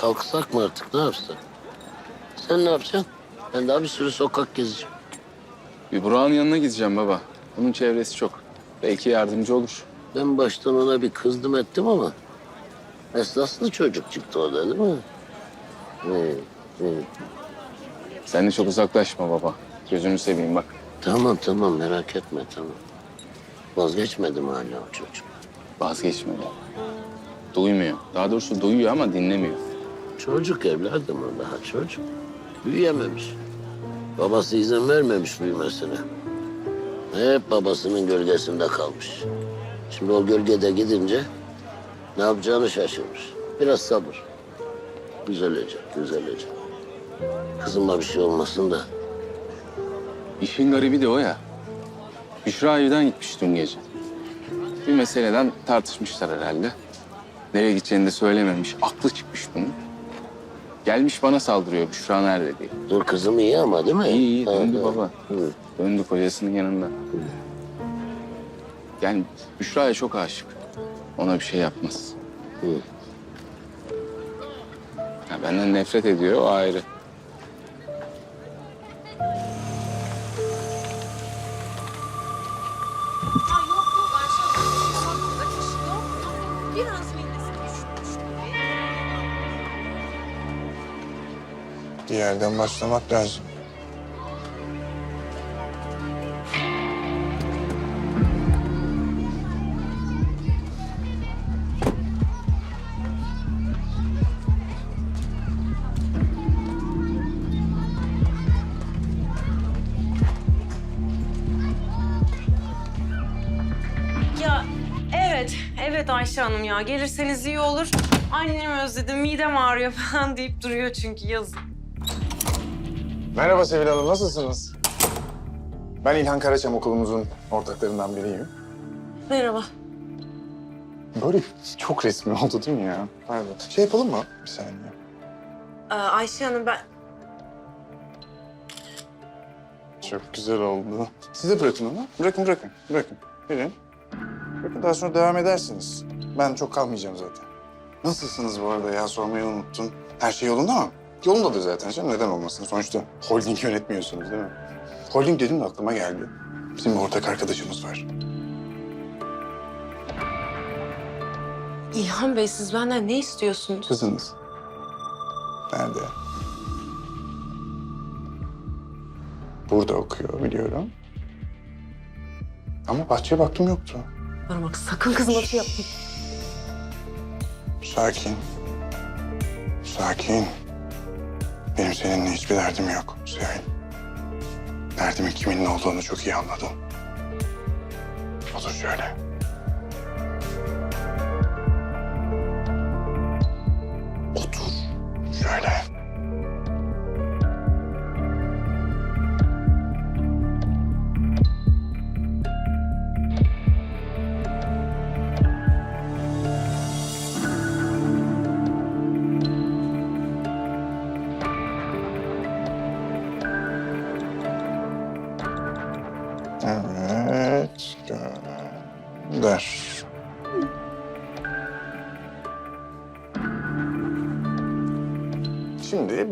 kalksak mı artık ne yapsak? Sen ne yapacaksın? Ben daha bir sürü sokak gezeceğim. Bir Burak'ın yanına gideceğim baba. Onun çevresi çok. Belki yardımcı olur. Ben baştan ona bir kızdım ettim ama... ...esaslı çocuk çıktı o da değil mi? Hı, hı. Sen de çok uzaklaşma baba. Gözünü seveyim bak. Tamam tamam merak etme tamam. Vazgeçmedim hala o çocuk. Vazgeçme baba. Duymuyor. Daha doğrusu duyuyor ama dinlemiyor. Çocuk evladım o daha çocuk. Büyüyememiş. Babası izin vermemiş büyümesine. Hep babasının gölgesinde kalmış. Şimdi o gölgede gidince ne yapacağını şaşırmış. Biraz sabır. Düzelecek, düzelecek. Kızıma bir şey olmasın da. İşin garibi de o ya. Büşra evden gitmiş dün gece. Bir meseleden tartışmışlar herhalde. Nereye gideceğini de söylememiş. Aklı çıkmış bunun. Gelmiş bana saldırıyor Büşra nerede diye. Dur kızım iyi ama değil mi? İyi iyi döndü baba. Hı. Döndü kocasının yanında. Yani Büşra'ya çok aşık. Ona bir şey yapmaz. Hı. Ya benden nefret ediyor o ayrı. Bir yerden başlamak lazım. Ya evet, evet Ayşe Hanım ya. Gelirseniz iyi olur. Annemi özledim, midem ağrıyor falan deyip duruyor çünkü yazık. Merhaba Sevil Hanım, nasılsınız? Ben İlhan Karaçam okulumuzun ortaklarından biriyim. Merhaba. Böyle çok resmi oldu değil mi ya? Pardon. Şey yapalım mı? Bir saniye. Ee, Ayşe Hanım ben... Çok güzel oldu. Size bırakın onu. Bırakın, bırakın, bırakın. Verin. Bırakın daha sonra devam edersiniz. Ben çok kalmayacağım zaten. Nasılsınız bu arada ya? Sormayı unuttum. Her şey yolunda mı? Yolundadır zaten canım. Neden olmasın? Sonuçta holding yönetmiyorsunuz değil mi? Holding dedim de aklıma geldi. Bizim bir ortak arkadaşımız var. İlhan Bey siz benden ne istiyorsunuz? Kızınız. Nerede? Burada okuyor biliyorum. Ama bahçeye baktım yoktu. Bana bak sakın kızıma şey yapma. Sakin. Sakin. Benim seninle hiçbir derdim yok Sevil. Derdimin kimin ne olduğunu çok iyi anladım. Otur şöyle.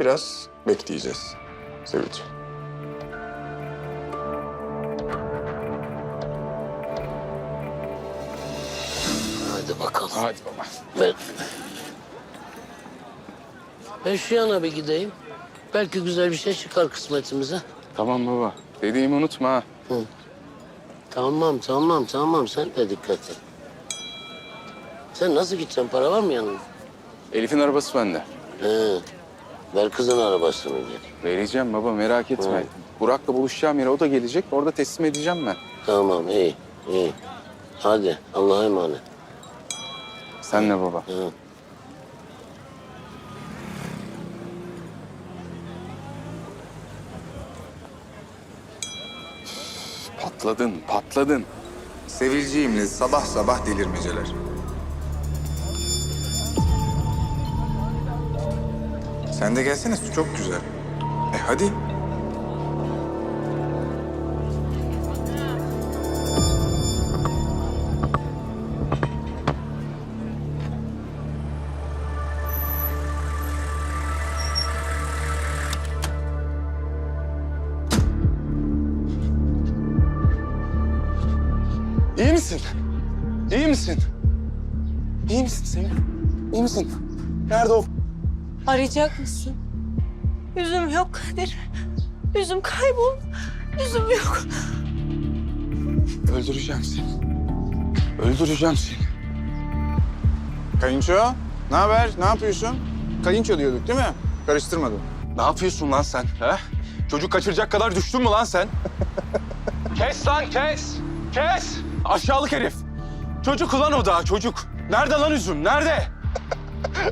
Biraz bekleyeceğiz Sevilciğim. Hadi bakalım. Hadi baba. Ben... Ben şu yana bir gideyim. Belki güzel bir şey çıkar kısmetimize. Tamam baba. Dediğimi unutma ha. Tamam, tamam, tamam. Sen de dikkat et. Sen nasıl gideceksin? Para var mı yanında? Elif'in arabası bende. He. Ver kızın arabasını gel. Vereceğim baba merak etme. Hı. Burak'la buluşacağım yere o da gelecek. Orada teslim edeceğim ben. Tamam, iyi, iyi. Hadi, Allah'a emanet. Sen ne baba? Hı. Patladın, patladın. Sevilciğimle sabah sabah delirmeceler. Sen de gelsene su çok güzel. E hadi. İyi misin? İyi misin? İyi misin Semih? İyi misin? Nerede o Arayacak mısın? Yüzüm yok Kadir. Yüzüm kayboldu. Yüzüm yok. Öldüreceğim seni. Öldüreceğim seni. Kayınço, ne haber? Ne yapıyorsun? Kayınço diyorduk değil mi? Karıştırmadım. Ne yapıyorsun lan sen? He? Çocuk kaçıracak kadar düştün mü lan sen? kes lan kes! Kes! Aşağılık herif. Çocuk ulan o da çocuk. Nerede lan üzüm? Nerede?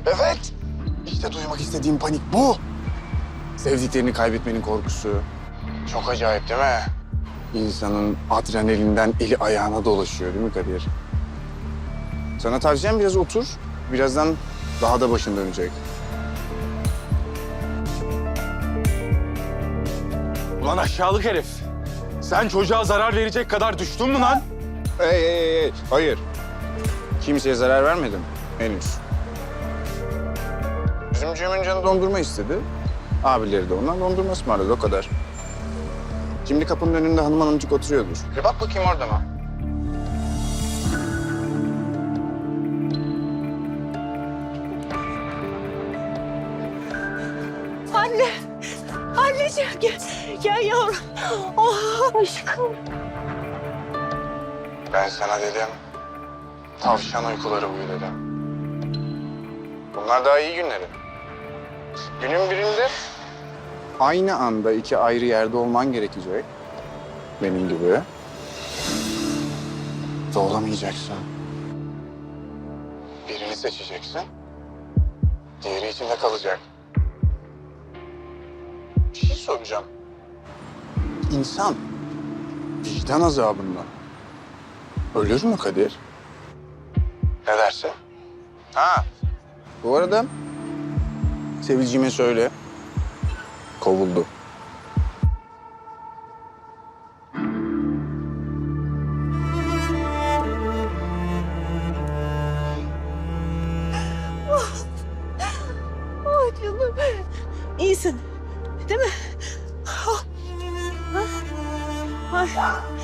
Evet. İşte duymak istediğim panik bu. Sevdiklerini kaybetmenin korkusu. Çok acayip değil mi? İnsanın adrenalinden eli ayağına dolaşıyor değil mi Kadir? Sana tavsiyem biraz otur. Birazdan daha da başın dönecek. Ulan aşağılık herif. Sen çocuğa zarar verecek kadar düştün mü lan? Hey, hey, hey. Hayır. Kimseye zarar vermedim henüz. Üzümcüğümün canı dondurma istedi. Abileri de ondan dondurma ısmarladı o kadar. Şimdi kapının önünde hanım hanımcık oturuyordur. Bir bak bakayım orada mı? Anne. Anneciğim gel. Gel yavrum. Oh aşkım. Ben sana dedim. Tavşan uykuları uyu dedim. Bunlar daha iyi günleri. Günün birinde aynı anda iki ayrı yerde olman gerekecek. Benim gibi. Doğlamayacaksın. Birini seçeceksin. Diğeri içinde kalacak. Bir şey soracağım. İnsan vicdan azabından Ölür mü Kadir? Ne dersin? Ha. Bu arada Sevilcime söyle. Kovuldu. Oh canım. İyisin. Değil mi? Oh. Ah. Ay.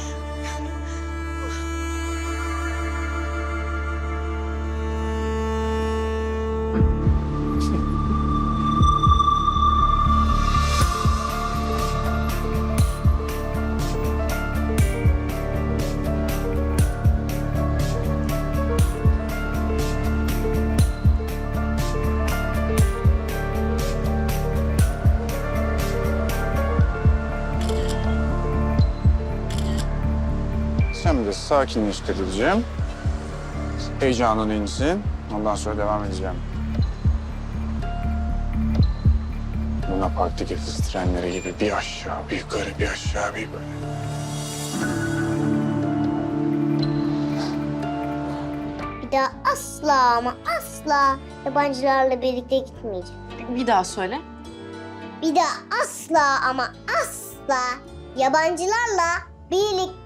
Sen de sakinleş Kadir'ciğim. Heyecanın insin. Ondan sonra devam edeceğim. Luna Park'taki hız trenleri gibi bir aşağı, bir yukarı, bir aşağı, bir yukarı. Bir daha asla ama asla yabancılarla birlikte gitmeyeceğim. Bir daha söyle. Bir daha asla ama asla yabancılarla birlikte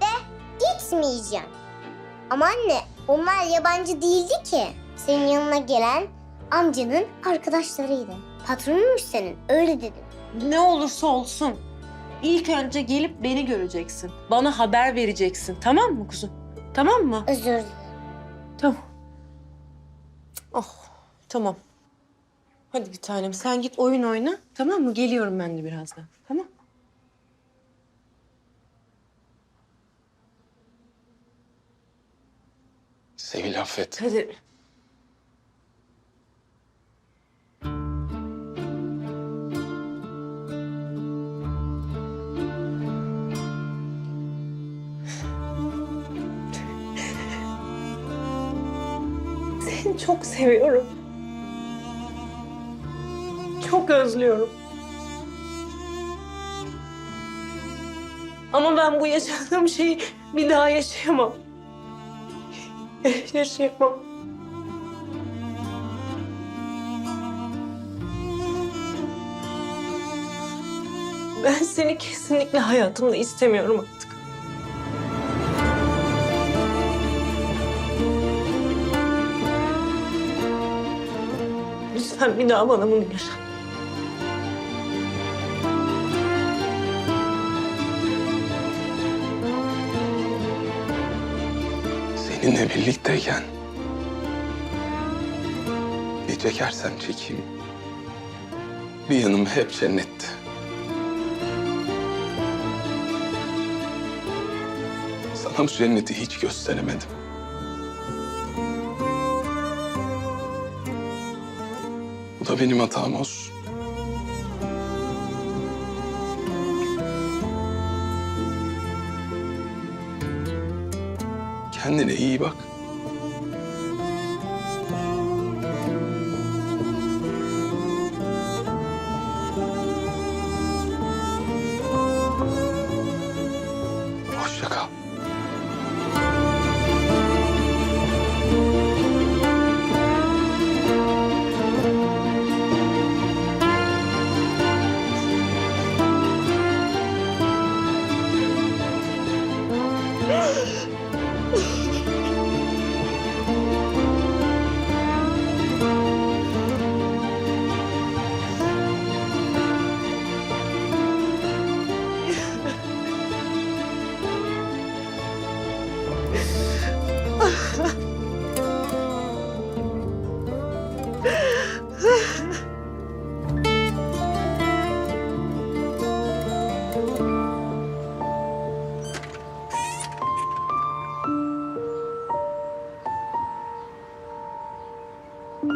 gitmeyeceğim. Ama anne onlar yabancı değildi ki. Senin yanına gelen amcanın arkadaşlarıydı. Patronuymuş senin öyle dedim. Ne olursa olsun. İlk önce gelip beni göreceksin. Bana haber vereceksin. Tamam mı kuzum? Tamam mı? Özür dilerim. Tamam. Oh, tamam. Hadi bir tanem sen git oyun oyna. Tamam mı? Geliyorum ben de birazdan. Tamam. Sevil affet. Hadi. Seni çok seviyorum. Çok özlüyorum. Ama ben bu yaşadığım şeyi bir daha yaşayamam. Yaşayamam. Ben seni kesinlikle hayatımda istemiyorum artık. Lütfen bir daha bana bunu yaşat. Seninle birlikteyken ne çekersem çekeyim bir yanım hep cennetti. Sana bu cenneti hiç gösteremedim. Bu da benim hatam olsun. Kendine iyi bak. Ne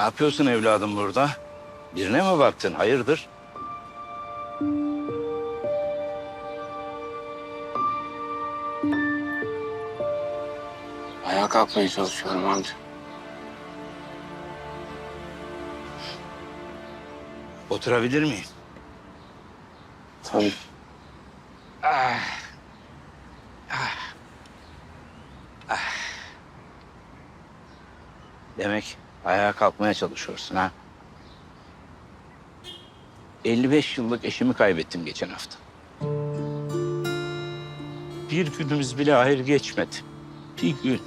yapıyorsun evladım burada? Birine mi baktın? Hayırdır? Kalkmaya çalışıyorum amca. Oturabilir miyim? Tabii. Demek ayağa kalkmaya çalışıyorsun ha? 55 yıllık eşimi kaybettim geçen hafta. Bir günümüz bile hayır geçmedi. Bir gün.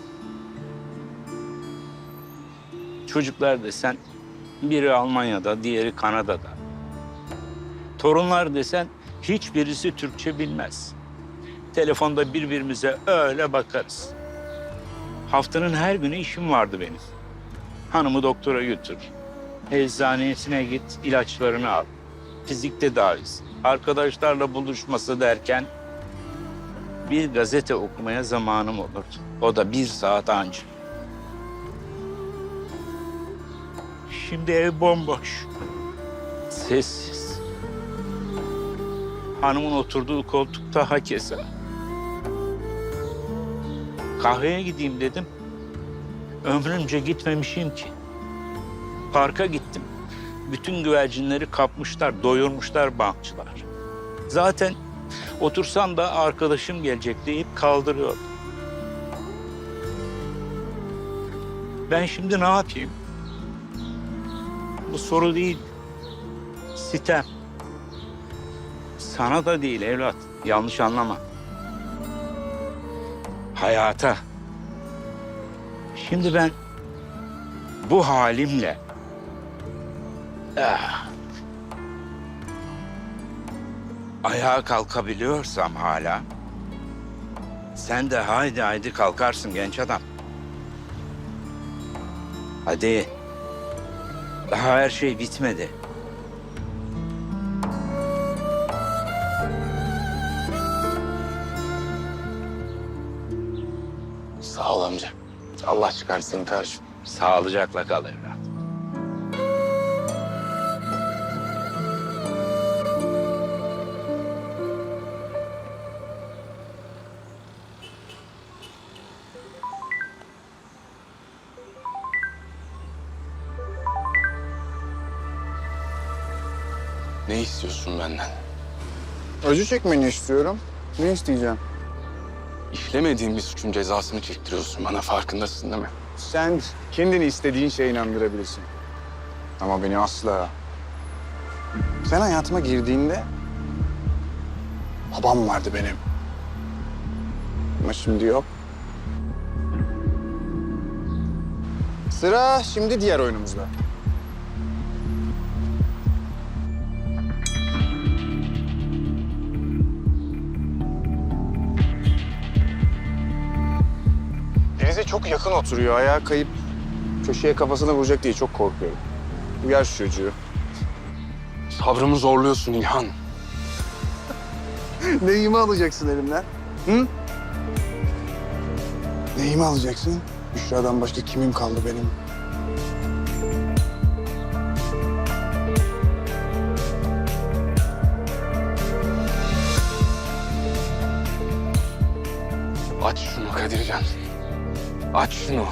Çocuklar desen biri Almanya'da, diğeri Kanada'da. Torunlar desen hiçbirisi Türkçe bilmez. Telefonda birbirimize öyle bakarız. Haftanın her günü işim vardı benim. Hanımı doktora götür. Eczanesine git, ilaçlarını al. Fizik tedavisi, arkadaşlarla buluşması derken bir gazete okumaya zamanım olurdu. O da bir saat anca. Şimdi ev bomboş. Sessiz. Hanımın oturduğu koltukta hakeza. Kahveye gideyim dedim. Ömrümce gitmemişim ki. Parka gittim. Bütün güvercinleri kapmışlar, doyurmuşlar bankçılar. Zaten otursam da arkadaşım gelecek deyip kaldırıyor. Ben şimdi ne yapayım? Bu soru değil. Sitem. Sana da değil evlat. Yanlış anlama. Hayata. Şimdi ben bu halimle ah, ayağa kalkabiliyorsam hala sen de haydi haydi kalkarsın genç adam. Hadi. Daha her şey bitmedi. Sağ ol amca. Allah çıkarsın karşıma. Sağlıcakla kal evlat. İstiyorsun benden? Acı çekmeni istiyorum. Ne isteyeceğim? İşlemediğin bir suçun cezasını çektiriyorsun bana farkındasın değil mi? Sen kendini istediğin şeye inandırabilirsin. Ama beni asla. Sen hayatıma girdiğinde babam vardı benim. Ama şimdi yok. Sıra şimdi diğer oyunumuzda. Çok yakın oturuyor. Ayağı kayıp köşeye kafasına vuracak diye çok korkuyorum. Uyar şu çocuğu. Sabrımı zorluyorsun İlhan. Neyimi alacaksın elimden? Hı? Neyimi alacaksın? Büşra'dan başka kimim kaldı benim? Aç şunu Kadircan. Aç şunu.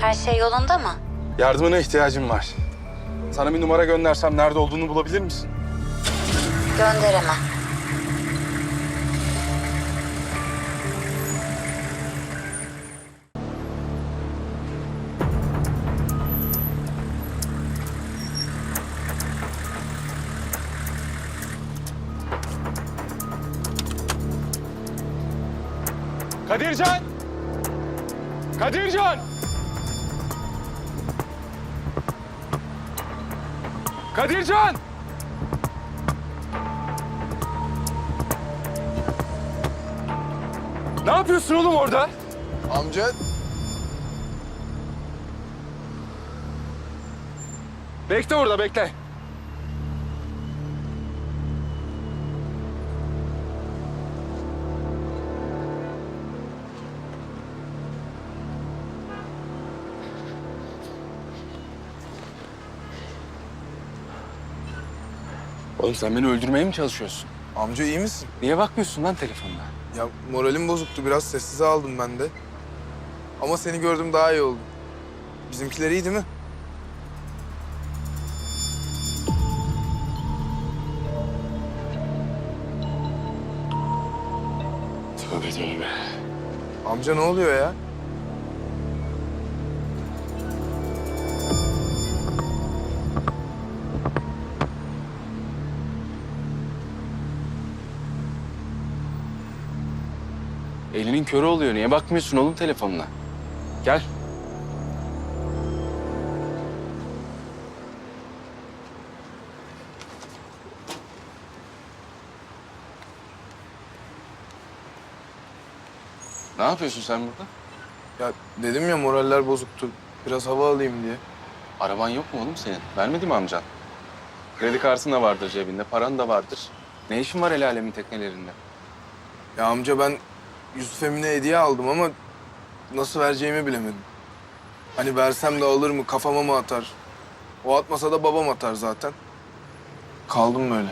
Her şey yolunda mı? Yardımına ihtiyacım var. Sana bir numara göndersem nerede olduğunu bulabilir misin? Gönderemem. Kadircan! Kadircan! Kadircan! Ne yapıyorsun oğlum orada? Amca Bekle orada bekle. Oğlum sen beni öldürmeye mi çalışıyorsun? Amca iyi misin? Niye bakmıyorsun lan telefonuna? Ya moralim bozuktu biraz sessize aldım ben de. Ama seni gördüm daha iyi oldu. Bizimkiler iyi değil mi? Tövbe tövbe. Amca ne oluyor ya? Elinin körü oluyor. Niye bakmıyorsun oğlum telefonuna? Gel. Ne yapıyorsun sen burada? Ya dedim ya moraller bozuktu. Biraz hava alayım diye. Araban yok mu oğlum senin? Vermedi mi amcan? Kredi kartın da vardır cebinde, paran da vardır. Ne işin var el alemin teknelerinde? Ya amca ben Yusuf Emine hediye aldım ama nasıl vereceğimi bilemedim. Hani versem de alır mı, kafama mı atar? O atmasa da babam atar zaten. Kaldım böyle.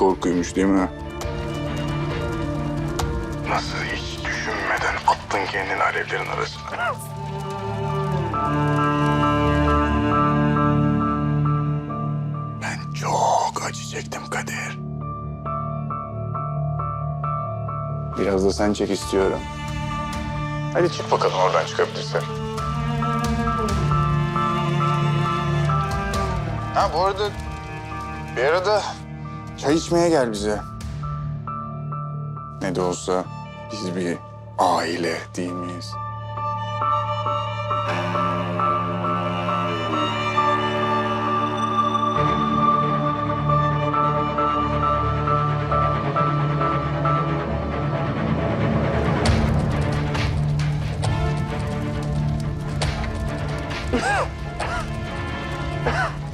Korkuymuş değil mi? Nasıl hiç düşünmeden attın kendini alevlerin arasına? Ben çok acı çektim Kadir. Biraz da sen çek istiyorum. Hadi çık bakalım oradan çıkabilirsen. Ha bu arada bir arada çay içmeye gel bize. Ne de olsa biz bir aile değil miyiz?